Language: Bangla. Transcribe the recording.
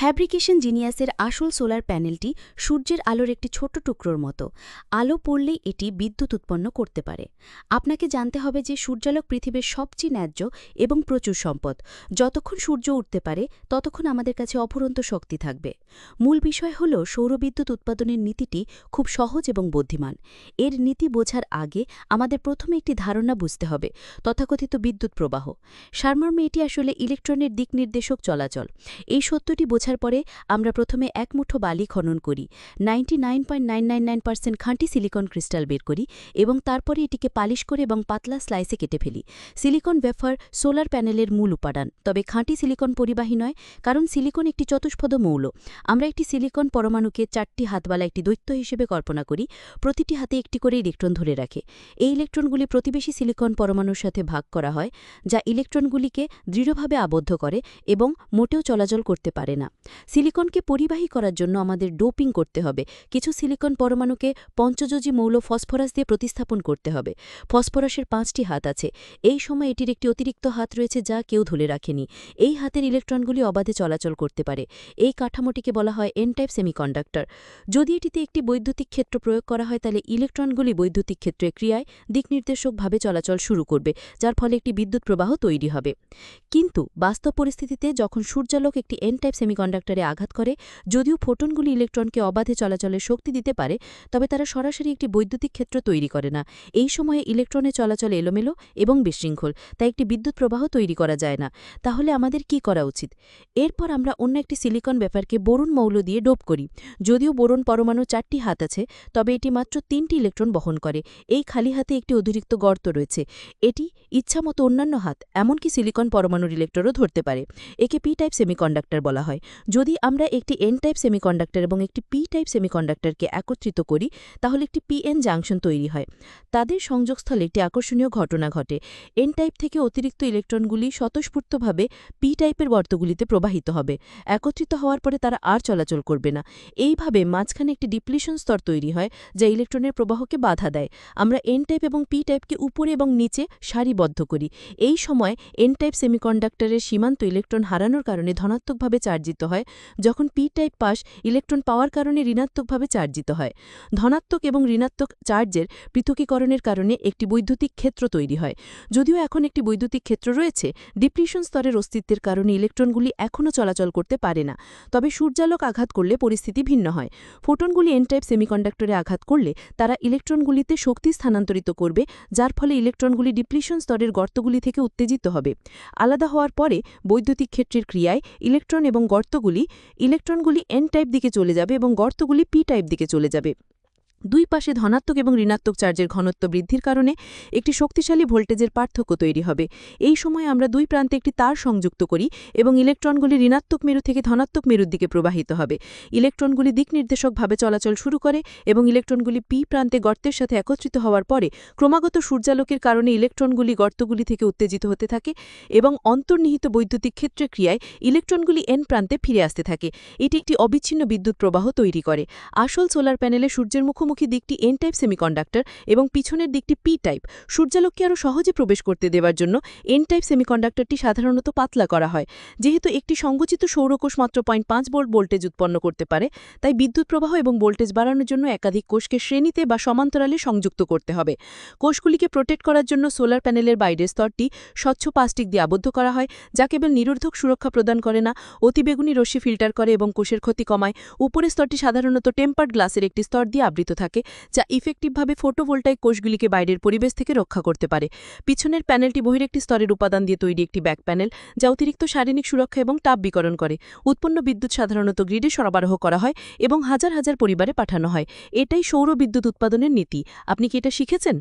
ফ্যাব্রিকেশন জিনিয়াসের আসল সোলার প্যানেলটি সূর্যের আলোর একটি ছোট টুকরোর মতো। আলো পড়লেই এটি বিদ্যুৎ উৎপন্ন করতে পারে। আপনাকে জানতে হবে যে সূর্যালোক পৃথিবীর সবচেয়ে ন্যায্য এবং প্রচুর সম্পদ। যতক্ষণ সূর্য উঠতে পারে, ততক্ষণ আমাদের কাছে অফুরন্ত শক্তি থাকবে। মূল বিষয় হল সৌরবিদ্যুৎ উৎপাদনের নীতিটি খুব সহজ এবং বুদ্ধিমান। এর নীতি বোঝার আগে আমাদের প্রথমে একটি ধারণা বুঝতে হবে, তথাকথিত বিদ্যুৎ প্রবাহ। সারমর্মে এটি আসলে ইলেকট্রনের দিক নির্দেশক চলাচল। এই সত্যটি বোঝার পরে আমরা প্রথমে এক মুঠো বালি খনন করি নাইনটি খাঁটি সিলিকন ক্রিস্টাল বের করি এবং তারপরে এটিকে পালিশ করে এবং পাতলা স্লাইসে কেটে ফেলি। সিলিকন ওয়েফার সোলার প্যানেলের মূল উপাদান, তবে খাঁটি সিলিকন পরিবাহী নয়, কারণ সিলিকন একটি চতুষ্পদ মৌল। আমরা একটি সিলিকন পরমাণুকে চারটি হাতওয়ালা একটি দৈত্য হিসেবে কল্পনা করি, প্রতিটি হাতে একটি করে ইলেকট্রন ধরে রাখে। এই ইলেকট্রনগুলি প্রতিবেশী সিলিকন পরমাণুর সাথে ভাগ করা হয়, যা ইলেকট্রনগুলিকে দৃঢ়ভাবে আবদ্ধ করে এবং মোটেও চলাচল করতে পারে না। সিলিকনকে পরিবাহী করার জন্য আমাদের ডোপিং করতে হবে। কিছু সিলিকন পরমাণুকে পঞ্চযোজী মৌল ফসফরাস দিয়ে প্রতিস্থাপন করতে হবে। ফসফরাসের পাঁচটি হাত আছে। এই সময় এটির একটি অতিরিক্ত হাত রয়েছে যা কেউ ধরে রাখেনি। এই হাতের ইলেকট্রনগুলি অবাধে চলাচল করতে পারে। এই কাঠামোটিকে বলা হয় এন টাইপ সেমিকন্ডাক্টর। যদি এটিতে একটি বৈদ্যুতিক ক্ষেত্র প্রয়োগ করা হয়, তাহলে ইলেকট্রনগুলি বৈদ্যুতিক ক্ষেত্রে ক্রিয়ায় দিকনির্দেশকভাবে চলাচল শুরু করবে, যার ফলে একটি বিদ্যুৎ প্রবাহ তৈরি হবে। কিন্তু বাস্তব পরিস্থিতিতে যখন সূর্যালোক একটি এন টাইপ সেমিকন্ডাক্টরে আঘাত করে, যদিও ফোটনগুলি ইলেকট্রনকে অবাধে চলাচলের শক্তি দিতে পারে, তবে তারা সরাসরি একটি বৈদ্যুতিক ক্ষেত্র তৈরি করে না। এই সময়ে ইলেকট্রনের চলাচল এলোমেলো এবং বিশৃঙ্খল, তাই একটি বিদ্যুৎ প্রবাহ তৈরি করা যায় না। তাহলে আমাদের কি করা উচিত? এরপর আমরা অন্য একটি সিলিকন ব্যাপারকে বরুণ মৌল দিয়ে ডোপ করি। যদিও বোরন পরমাণু চারটি হাত আছে, তবে এটি মাত্র তিনটি ইলেকট্রন বহন করে। এই খালি হাতে একটি অতিরিক্ত গর্ত রয়েছে। এটি ইচ্ছামতো অন্যান্য হাত, এমনকি সিলিকন পরমাণুর ইলেকট্রনও ধরতে পারে। একে পি টাইপ সেমিকন্ডাক্টর বলা হয়। যদি আমরা একটি এন টাইপ সেমিকন্ডাক্টর এবং একটি পি টাইপ সেমিকন্ডাক্টরকে একত্রিত করি, তাহলে একটি পিএন জাংশন তৈরি হয়। তাদের সংযোগস্থলে একটি আকর্ষণীয় ঘটনা ঘটে। এন টাইপ থেকে অতিরিক্ত ইলেকট্রনগুলি স্বতঃস্ফূর্তভাবে পি টাইপের গর্তগুলিতে প্রবাহিত হবে। একত্রিত হওয়ার পরে তারা আর চলাচল করবে না। এইভাবে মাঝখানে একটি ডিপ্লিশন স্তর তৈরি হয়, যা ইলেকট্রনের প্রবাহকে বাধা দেয়। আমরা এন টাইপ এবং পি টাইপকে উপরে এবং নিচে সারিবদ্ধ করি। এই সময় এন টাইপ সেমিকন্ডাক্টরের সীমান্ত ইলেকট্রন হারানোর কারণে ধনাত্মকভাবে চার্জিত হয় যখন পি টাইপ পাশ ইলেকট্রন পাওয়ার কারণে ঋণাত্মকভাবে চার্জিত হয়। ধনাত্মক এবং ঋণাত্মক চার্জের পৃথকীকরণের কারণে একটি বৈদ্যুতিক ক্ষেত্র তৈরি হয়। যদিও এখন একটি বৈদ্যুতিক ক্ষেত্র রয়েছে, ডিপ্লিশন স্তরের অস্তিত্বের কারণে ইলেকট্রনগুলি এখনও চলাচল করতে পারে না। তবে সূর্যালোক আঘাত করলে পরিস্থিতি ভিন্ন হয়। ফোটনগুলি এন টাইপ সেমিকন্ডাক্টরে আঘাত করলে তারা ইলেকট্রনগুলিতে শক্তি স্থানান্তরিত করবে, যার ফলে ইলেকট্রনগুলি ডিপ্লিশন স্তরের গর্তগুলি থেকে উত্তেজিত হবে। আলাদা হওয়ার পরে বৈদ্যুতিক ক্ষেত্রের ক্রিয়ায় ইলেকট্রন এবং গর্তগুলি ইলেকট্রনগুলি এন টাইপ দিকে চলে যাবে এবং গর্তগুলি পি টাইপ দিকে চলে যাবে। দুই পাশে ধনাত্মক এবং ঋণাত্মক চার্জের ঘনত্ব বৃদ্ধির কারণে একটি শক্তিশালী ভোল্টেজের পার্থক্য তৈরি হবে। এই সময় আমরা দুই প্রান্তে একটি তার সংযুক্ত করি এবং ইলেকট্রনগুলি ঋণাত্মক মেরু থেকে ধনাত্মক মেরুর দিকে প্রবাহিত হবে। ইলেকট্রনগুলি দিক নির্দেশকভাবে চলাচল শুরু করে এবং ইলেকট্রনগুলি পি প্রান্তে গর্তের সাথে একত্রিত হওয়ার পরে ক্রমাগত সূর্যালোকের কারণে ইলেকট্রনগুলি গর্তগুলি থেকে উত্তেজিত হতে থাকে এবং অন্তর্নিহিত বৈদ্যুতিক ক্ষেত্রে ক্রিয়ায় ইলেকট্রনগুলি এন প্রান্তে ফিরে আসতে থাকে। এটি একটি অবিচ্ছিন্ন বিদ্যুৎ প্রবাহ তৈরি করে। আসল সোলার প্যানেলে সূর্যের মুখোমুখি দিকটি এন টাইপ সেমিকন্ডাক্টর এবং পিছনের দিকটি পি টাইপ সূর্যালোককে আরও সহজে প্রবেশ করতে দেওয়ার জন্য এন টাইপ সেমিকন্ডাক্টরটি সাধারণত পাতলা করা হয়। যেহেতু একটি সংগচিত সৌরকোষ মাত্র পয়েন্ট পাঁচ ভোল্ট ভোল্টেজ উৎপন্ন করতে পারে, তাই বিদ্যুৎ প্রবাহ এবং ভোল্টেজ বাড়ানোর জন্য একাধিক কোষকে শ্রেণীতে বা সমান্তরালে সংযুক্ত করতে হবে। কোষগুলিকে প্রোটেক্ট করার জন্য সোলার প্যানেলের বাইরের স্তরটি স্বচ্ছ প্লাস্টিক দিয়ে আবদ্ধ করা হয়, যা কেবল নিরোধক সুরক্ষা প্রদান করে না, অতিবেগুনি রশ্মি ফিল্টার করে এবং কোষের ক্ষতি কমায়। উপরের স্তরটি সাধারণত টেম্পার্ড গ্লাসের একটি স্তর দিয়ে আবৃত থাকে যা ইফেক্টিভভাবে ফোটোভোল্টাইক কোষগুলিকে বাইরের পরিবেশ থেকে রক্ষা করতে পারে। পিছনের প্যানেলটি বহির একটি স্তরের উপাদান দিয়ে তৈরি একটি ব্যাক প্যানেল যা অতিরিক্ত শারীরিক সুরক্ষা এবং তাপ বিকরণ করে। উৎপন্ন বিদ্যুৎ সাধারণত গ্রিডে সরবরাহ করা হয় এবং হাজার হাজার পরিবারে পাঠানো হয়। এটাই সৌর বিদ্যুৎ উৎপাদনের নীতি। আপনি কি এটা শিখেছেন?